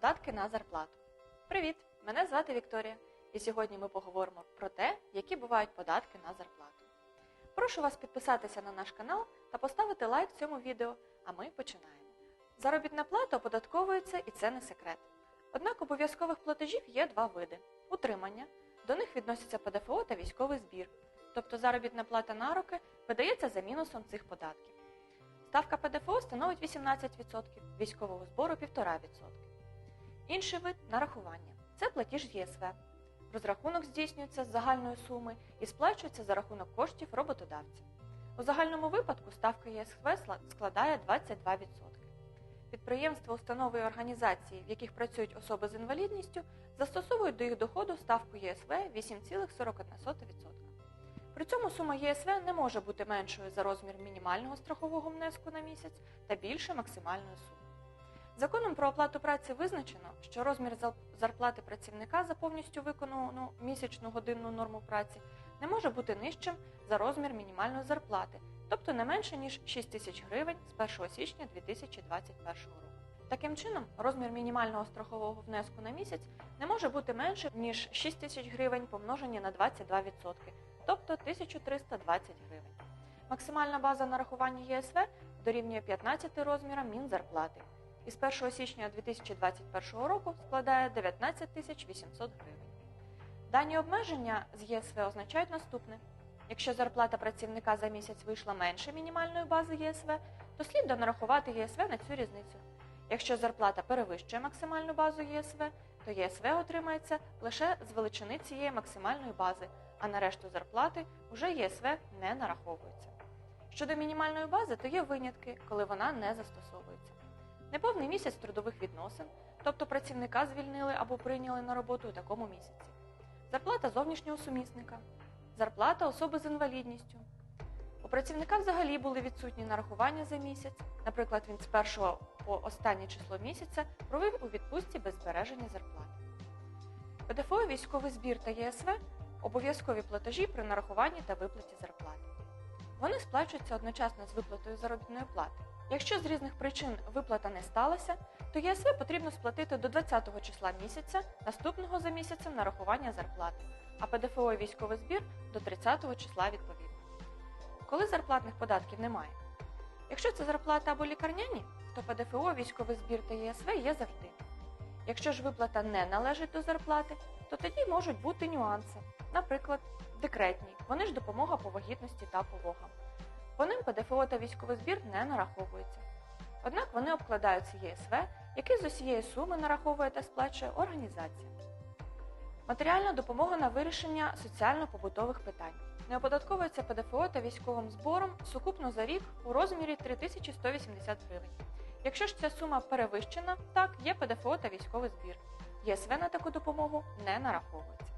податки на зарплату. Привіт! Мене звати Вікторія, і сьогодні ми поговоримо про те, які бувають податки на зарплату. Прошу вас підписатися на наш канал та поставити лайк цьому відео, а ми починаємо. Заробітна плата оподатковується і це не секрет. Однак обов'язкових платежів є два види: утримання, до них відносяться ПДФО та військовий збір, тобто заробітна плата на руки видається за мінусом цих податків. Ставка ПДФО становить 18%, військового збору 1,5%. Інший вид нарахування це платіж з ЄСВ. Розрахунок здійснюється з загальної суми і сплачується за рахунок коштів роботодавця. У загальному випадку ставка ЄСВ складає 22%. Підприємства, установи і організації, в яких працюють особи з інвалідністю, застосовують до їх доходу ставку ЄСВ 8,41%. При цьому сума ЄСВ не може бути меншою за розмір мінімального страхового внеску на місяць та більше максимальної суми. Законом про оплату праці визначено, що розмір зарплати працівника за повністю виконану місячну годинну норму праці не може бути нижчим за розмір мінімальної зарплати, тобто не менше ніж 6 тисяч гривень з 1 січня 2021 року. Таким чином, розмір мінімального страхового внеску на місяць не може бути менше ніж 6 тисяч гривень помножені на 22%, тобто 1320 гривень. Максимальна база нарахування ЄСВ дорівнює 15 розмірам Мінзарплати і з 1 січня 2021 року складає 19 тисяч 800 гривень. Дані обмеження з ЄСВ означають наступне. Якщо зарплата працівника за місяць вийшла менше мінімальної бази ЄСВ, то слід донарахувати ЄСВ на цю різницю. Якщо зарплата перевищує максимальну базу ЄСВ, то ЄСВ отримається лише з величини цієї максимальної бази, а на решту зарплати вже ЄСВ не нараховується. Щодо мінімальної бази, то є винятки, коли вона не застосовується. Неповний місяць трудових відносин, тобто працівника звільнили або прийняли на роботу у такому місяці. Зарплата зовнішнього сумісника, зарплата особи з інвалідністю. У працівника взагалі були відсутні нарахування за місяць. Наприклад, він з першого по останнє число місяця провів у відпустці без збереження зарплати. ПДФО, військовий збір та ЄСВ обов'язкові платежі при нарахуванні та виплаті зарплати. Вони сплачуються одночасно з виплатою заробітної плати. Якщо з різних причин виплата не сталася, то ЄСВ потрібно сплатити до 20 числа місяця, наступного за місяцем нарахування зарплати, а ПДФО і військовий збір до 30 числа відповідно. Коли зарплатних податків немає. Якщо це зарплата або лікарняні, то ПДФО, військовий збір та ЄСВ є завжди. Якщо ж виплата не належить до зарплати, то тоді можуть бути нюанси, наприклад, декретні, вони ж допомога по вагітності та пологам. По ним ПДФО та військовий збір не нараховуються. Однак вони обкладаються ЄСВ, який з усієї суми нараховує та сплачує організація. Матеріальна допомога на вирішення соціально-побутових питань. Не оподатковується ПДФО та військовим збором сукупно за рік у розмірі 3180 гривень. Якщо ж ця сума перевищена, так, є ПДФО та військовий збір. ЄСВ на таку допомогу не нараховується.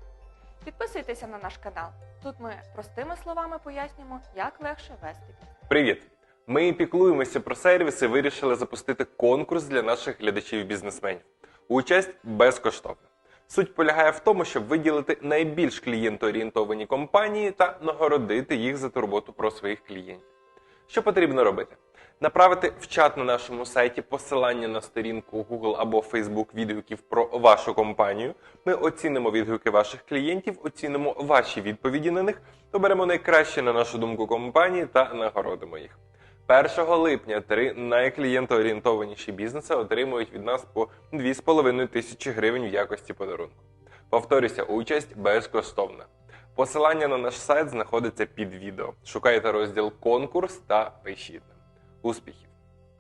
Підписуйтеся на наш канал. Тут ми простими словами пояснюємо, як легше вести. Привіт! Ми піклуємося про сервіси, вирішили запустити конкурс для наших глядачів-бізнесменів. Участь безкоштовна. Суть полягає в тому, щоб виділити найбільш клієнтоорієнтовані компанії та нагородити їх за турботу про своїх клієнтів. Що потрібно робити? Направити в чат на нашому сайті посилання на сторінку Google або Facebook відгуків про вашу компанію. Ми оцінимо відгуки ваших клієнтів, оцінимо ваші відповіді на них, оберемо найкраще на нашу думку компанії та нагородимо їх. 1 липня три найклієнтоорієнтованіші бізнеси отримують від нас по 2,5 тисячі гривень в якості подарунку. Повторюся, участь безкоштовна. Посилання на наш сайт знаходиться під відео. Шукайте розділ конкурс та пишіть. Успіхів!